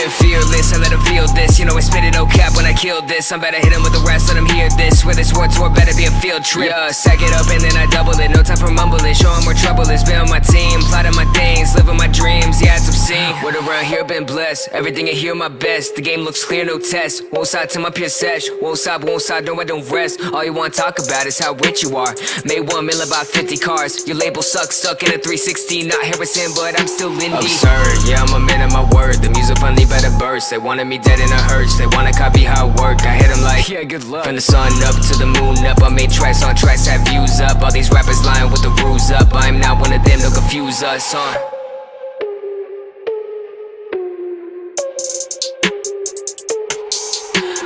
been fearless, I let them feel this. You know I spit it no cap when I kill this. I'm better hit them with the rest, let them hear this. Where this war tour better be a field trip. Yeah, uh, sack it up and then I double it. No time for mumbling, show 'em where trouble is. Been on my team, plotting my things Living my dreams, yeah it's obscene. Word around here been blessed. Everything I hear my best. The game looks clear, no test. Won't stop till my peers sesh. Won't stop, won't stop, no I don't rest. All you wanna talk about is how rich you are. Made one million, about 50 cars. Your label sucks, stuck in a 360 Not Harrison, but I'm still indie Absurd, yeah I'm a man of my word. The music finally better burst. They wanted me dead in a hearse. They wanna copy how I work I hit them like, yeah good luck. From the sun up to the moon up. I made tracks on tracks, have views up. All these rappers lying with the rules up. I'm not one of them, they'll confuse us, huh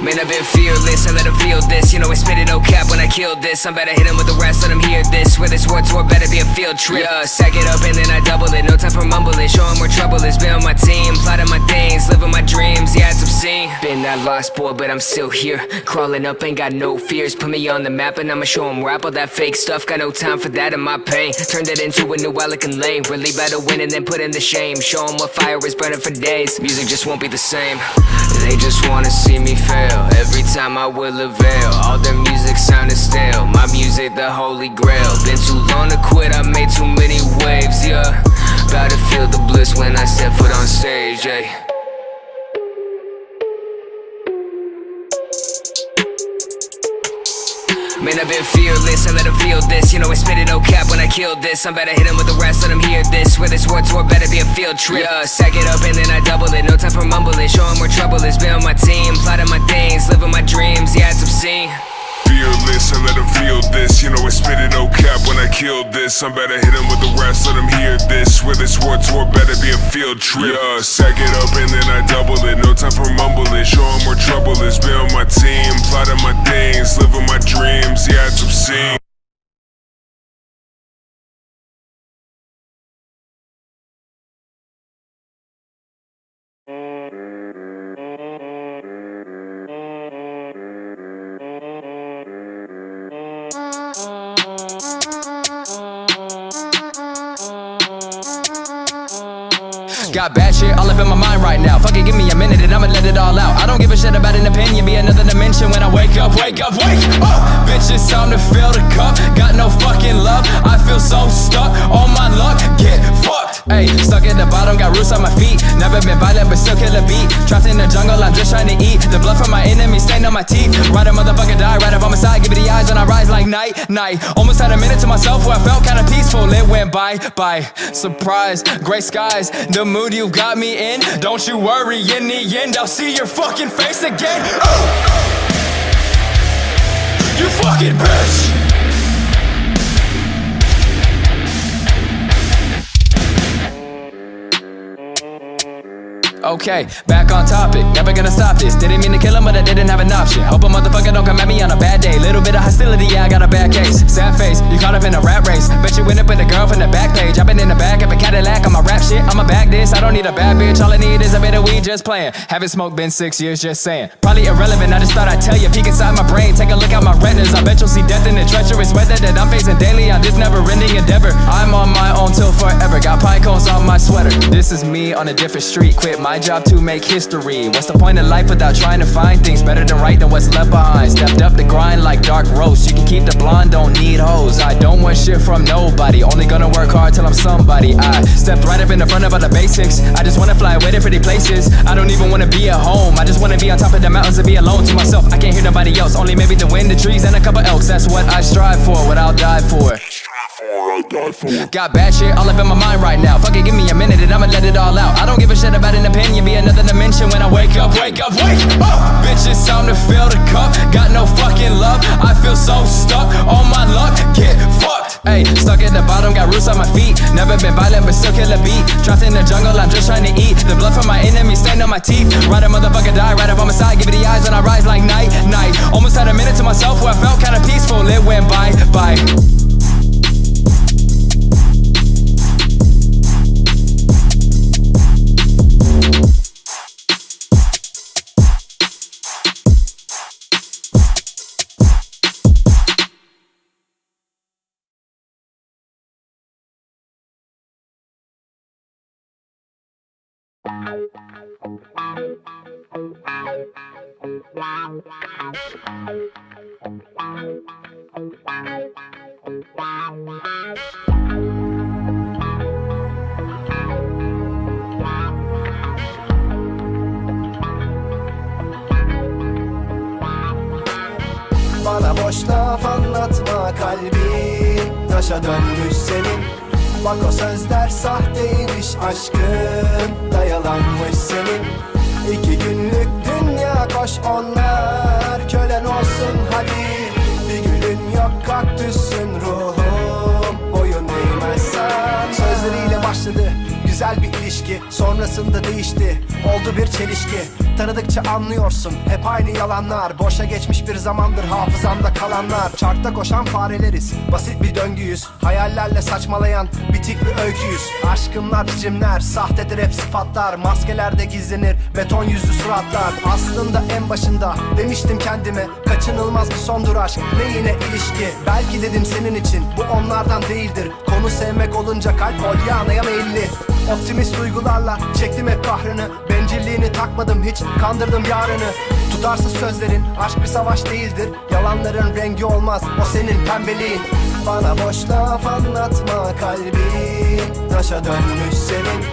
Man, I've been fearless, I let them feel this. You know I spit it no cap when I kill this. I'm better hit them with the rest, let them hear this. Where this war tour better be a field trip. Yeah, uh, sack it up and then I double it. No time for mumbling, show 'em where trouble is. Been on my team, plotting my things Living my dreams, yeah it's obscene. Been that lost boy, but I'm still here. Crawling up, ain't got no fears. Put me on the map and I'ma show 'em rap All that fake stuff, got no time for that in my pain. Turned it into a new elegant lane. Really better win and then put in the shame. Show 'em what fire is burning for days. Music just won't be the same. They just wanna see me fail Every time I will avail All their music sounded stale. My music the holy grail. Been too long to quit, I made too many waves, yeah. About to feel the bliss when I step foot on stage, yeah Man, I've been fearless, I let them feel this. You know I spit it no cap when I kill this. I'm better hit them with the rest, let them hear this. Where this war tour better be a field trip. Yeah, uh, sack it up and then I double it. No time for mumbling, show 'em where trouble is. Been on my team, plotting my things. Living my dreams, yeah it's obscene fearless and let them feel this. You know I spit it no cap when I kill this. I'm better hit them with the rest, let them hear this. Where this war tour better be a field trip. Yeah, sack it up and then I double it. No time for mumbling, show 'em where trouble is. Be on my team, plotting my things Living my dreams, yeah it's obscene Got bad shit all up in my mind right now. Fuck it, give me a minute and I'ma let it all out. I don't give a shit about an opinion, be another dimension when I wake up, wake up, wake up. Bitch, it's time to fill the cup. Got no fucking love. I feel so stuck on my luck. Get fucked. Hey, stuck at the bottom, got roots on my feet. Never been violent, but still kill a beat. Trapped in the jungle, I'm just trying to eat. The blood from my enemies stained on my teeth. Ride a motherfucker die, right up on my side. Give it the eyes when I rise like night, night. Almost had a minute to myself where I felt kinda peaceful. It went by, by. Surprise, gray skies. The mood you've got me in. Don't you worry, in the end, I'll see your fucking face again. Oh! You fucking bitch! Okay, back on topic. Never gonna stop this. Didn't mean to kill him, but I didn't have an option. Hope a motherfucker don't come at me on a bad day. Little bit of hostility, yeah, I got a bad case. Sad face, you caught up in a rat race. Bet you went up with a girl from the back page. I've been in the back of a Cadillac on my rap shit. I'ma back this. I don't need a bad bitch. All I need is a bit of weed just playing. Haven't smoked been six years, just saying. Probably irrelevant, I just thought I'd tell you. Peek inside my brain, take a look at my retinas. I bet you'll see death in the treacherous weather that I'm facing daily on this never ending endeavor. I'm on my own till forever. Got pine cones on my sweater. This is me on a different street. Quit my job to make history. What's the point of life without trying to find things better than right than what's left behind? Stepped up the grind like dark roast. You can keep the blonde, don't need hoes. I don't want shit from nobody. Only gonna work hard till I'm somebody. I stepped right up in the front of all the basics. I just wanna fly away to pretty places. I don't even wanna be at home. I just wanna be on top of the mountains and be alone to myself. I can't hear nobody else. Only maybe the wind, the trees, and a couple elks. That's what I strive for, what I'll die for. Got bad shit all up in my mind right now. Fuck it, give me a minute and I'ma let it all out. I don't give a shit about an opinion, be another dimension when I wake up, wake up, wake up. Bitch, it's time to fill the cup. Got no fucking love. I feel so stuck on my luck. Get fucked. Hey, stuck at the bottom, got roots on my feet. Never been violent, but still kill a beat. Trapped in the jungle, I'm just trying to eat. The blood from my enemies stained on my teeth. Ride a motherfucker die, right up on my side. Give it the eyes when I rise like night, night. Almost had a minute to myself where I felt kinda peaceful. It went by, by. Bana boş laf anlatma kalbin Taşa dönmüş senin Bak o sözler sahteymiş aşkın. Dayalanmış senin. İki günlük dünya koş onlar. Kölen olsun hadi. Bir gülün yok kaktüsün ruhum. Boyun eğmezsen. Sözleriyle başladı Güzel bir ilişki sonrasında değişti. Oldu bir çelişki. Tanıdıkça anlıyorsun hep aynı yalanlar. Boşa geçmiş bir zamandır hafızamda kalanlar. Çarkta koşan fareleriz basit bir döngüyüz. Hayallerle saçmalayan bitik bir öyküyüz. Aşkımlar cimler sahtedir hep sıfatlar. Maskelerde gizlenir beton yüzlü suratlar. Aslında en başında demiştim kendime Kaçınılmaz bir sondur aşk. Ne yine ilişki? Belki dedim senin için bu onlardan değildir. Konu sevmek olunca kalp polyanaya meyilli Optimist duygularla çektim hep kahrını. Bencilliğini takmadım hiç kandırdım yarını. Tutarsız sözlerin aşk bir savaş değildir. Yalanların rengi olmaz o senin pembeliğin. Bana boş laf anlatma kalbin Taşa dönmüş senin.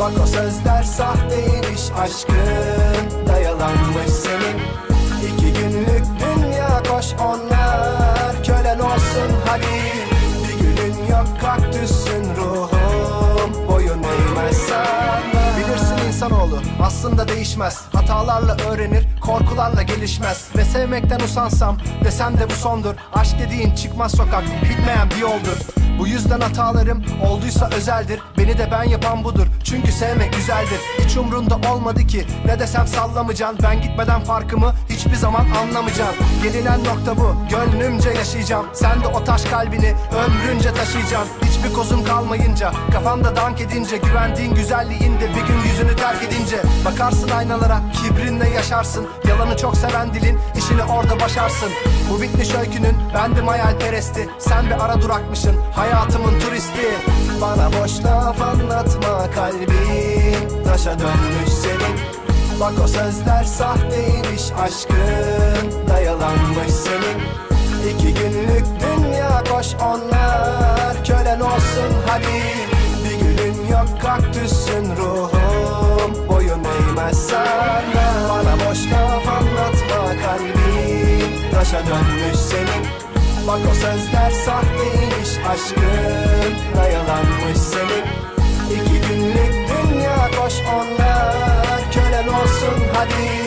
Bak o sözler sahteymiş aşkın. Dayalanmış senin. İki günlük dünya koş onlar. Kölen olsun hadi aslında değişmez. Hatalarla öğrenir korkularla gelişmez. Ve sevmekten usansam desem de bu sondur. Aşk dediğin çıkmaz sokak bitmeyen bir yoldur. Bu yüzden hatalarım olduysa özeldir. Beni de ben yapan budur. Çünkü sevmek güzeldir. Hiç umrunda olmadı ki. Ne desem sallamayacaksın Ben gitmeden farkımı hiçbir zaman anlamayacaksın Gelinen nokta bu gönlümce yaşayacağım. Sen de o taş kalbini ömrünce taşıyacaksın Hiçbir kozum kalmayınca kafanda dank edince Güvendiğin güzelliğinde bir gün yüzünü terk edince Bakarsın aynalara kibrinle yaşarsın Yalanı çok seven dilin işini orada başarsın. Bu bitmiş öykünün bendim hayalperesti Sen bir ara durakmışsın hayatımın turisti. Bana boş laf anlatma kalbin Taşa dönmüş senin. Bak o sözler sahteymiş aşkın Dayalanmış senin. İki günlük dünya koş onlar Kölen olsun hadi. Bir gülün yok kaktüsün ruhum. Boyun eğmezsen Bana boş laf anlatma kalbin Taşa dönmüş senin. Bak o sözler sahteymiş aşkın. Dayalanmış senin. İki günlük dünya koş onlar. Kölen olsun hadi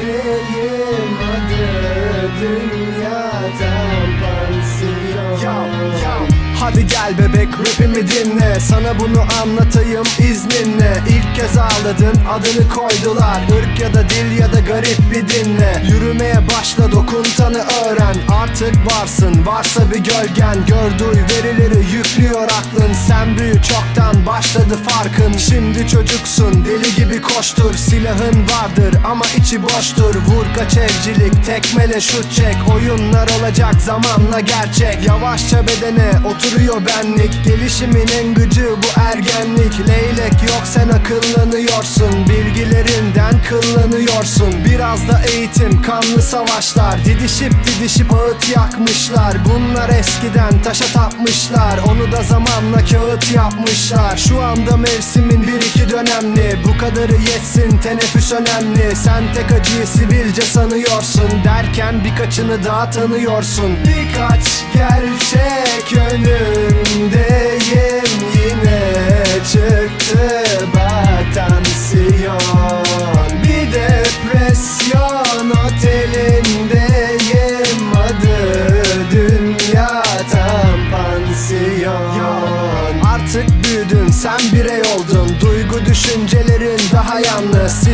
değilim adı dünyada Hadi gel bebek rapimi dinle. Sana bunu anlatayım izninle. İlk kez ağladın adını koydular. Irk ya da dil ya da garip bir dinle. Yürümeye başla dokuntanı öğren. Artık varsın varsa bir gölgen. Gör duy verileri yüklüyor aklın. Sen büyü çoktan başladı farkın. Şimdi çocuksun deli gibi koştur. Silahın vardır ama içi boştur. Vur kaç evcilik tekmele şut çek. Oyunlar olacak zamanla gerçek. Yavaşça bedene oturuyor benlik. Gelişimin en gıcı bu ergenlik. Leylek yok sen akıllanıyorsun. Bilgilerinden kıllanıyorsun. Biraz da eğitim kanlı savaşlar. Didişip didişip ağıt yakmışlar. Bunlar eskiden taşa tapmışlar. Onu da zamanla kağıt yapmışlar. Şu anda mevsimin bir iki dönemli. Bu kadarı yetsin teneffüs önemli. Sen tek acıyı sivilce sanıyorsun Derken birkaçını daha tanıyorsun. Birkaç gerçek önündeyim Yine çıktı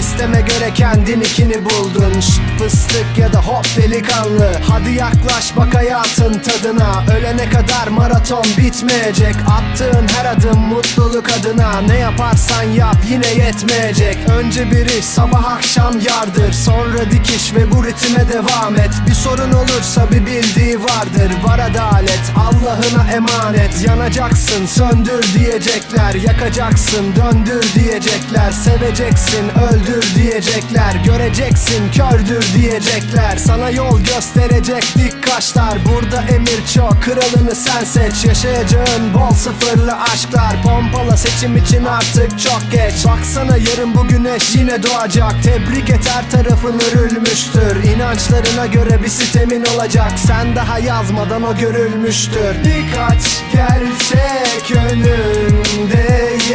Sisteme göre kendininkini buldun. Şşt fıstık ya da hop delikanlı. Hadi yaklaş bak hayatın tadına. Ölene kadar maraton bitmeyecek. Attığın her adım mutluluk adına. Ne yaparsan yap yine yetmeyecek. Önce biri sabah akşam yardır. Sonra dikiş ve bu ritme devam et. Bir sorun olursa bir bildiği vardır. Var adalet Allah'ına emanet. Yanacaksın söndür diyecekler. Yakacaksın döndür diyecekler. Seveceksin öldür diyecekler. Göreceksin kördür diyecekler. Sana yol gösterecek dik kaşlar Burada emir çok kralını sen seç. Yaşayacağın bol sıfırlı aşklar. Pompala seçim için artık çok geç. Baksana yarın bu güneş yine doğacak. Tebrik et her tarafın örülmüştür. İnançlarına göre bir sistemin olacak. Sen daha yazmadan o görülmüştür. Birkaç gerçek önündeyim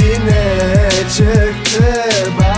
Yine çıktı bak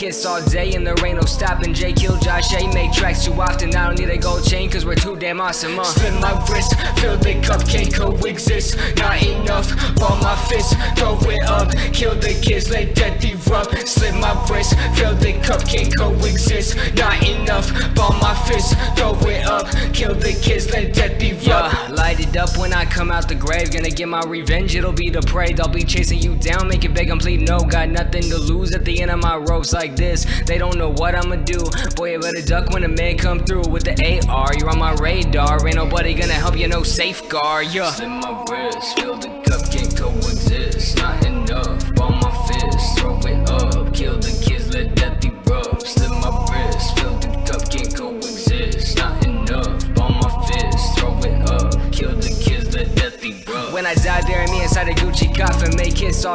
Kiss all day and there ain't no stopping. J kill Josh A. Make tracks too often. I don't need a gold chain cause we're too damn awesome. Uh. Slim my wrist, fill the cup, can't coexist. Not enough, ball my fist, throw it up. Kill the kids, let death erupt. Slit my wrist, fill the cup, can't coexist. Not enough, ball my fist, throw it up. Kill the kids, let death erupt. Yeah, light it up when I come out the grave. Gonna get my revenge, it'll be the parade. I'll be chasing you down, make it big, I'm bleeding. No, got nothing to lose at the end of my ropes like this. They don't know what I'ma do. Boy, you better duck when the man come through with the AR. You're on my radar, ain't nobody gonna help you, no safeguard. Yeah. Slim my wrist, fill the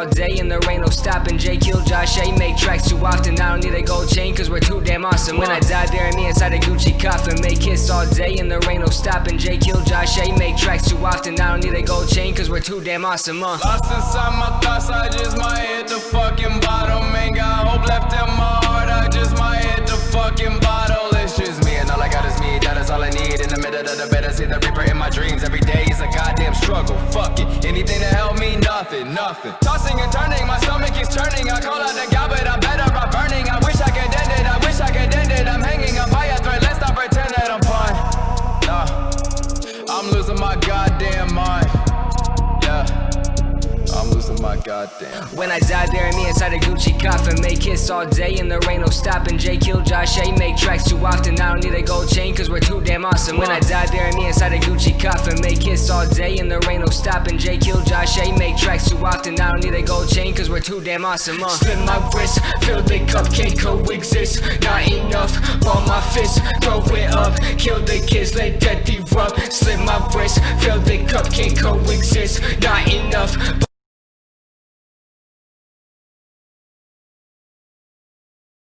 all day and there ain't no stopping. J. Kill Josh A. Make tracks too often. I don't need a gold chain cause we're too damn awesome. When I die, bury me inside a Gucci coffin. Make hits all day and there ain't no stopping. J. Kill Josh A. Make tracks too often. I don't need a gold chain cause we're too damn awesome. Uh. Lost inside my thoughts, I just might hit the fucking bottom. Ain't got hope left in my heart, I just might hit the fucking bottle. It's just me, and all I got is me, that is all I need. In the middle of the bed, I see the reaper in my dreams. Every struggle. Fuck it, anything to help me, nothing, nothing. Tossing and turning, my stomach is turning. I call out the God, but I'm better off burning. I wish I could end it, I wish I could end it. My goddamn. When I die, bury me inside a Gucci coffin. Make hits all day and there ain't no stopping. J. Kill Josh A. Make tracks too often. I don't need a gold chain cause we're too damn awesome. When I die, bury me inside a Gucci coffin. Make hits all day and there ain't no stopping. J. Kill Josh A. Make tracks too often. I don't need a gold chain cause we're too damn awesome. Uh. Slit my wrist, fill the cup, can't coexist. Not enough, ball my fist, throw it up. Kill the kids, let death erupt. Slit my wrist, fill the cup, can't coexist. Not enough,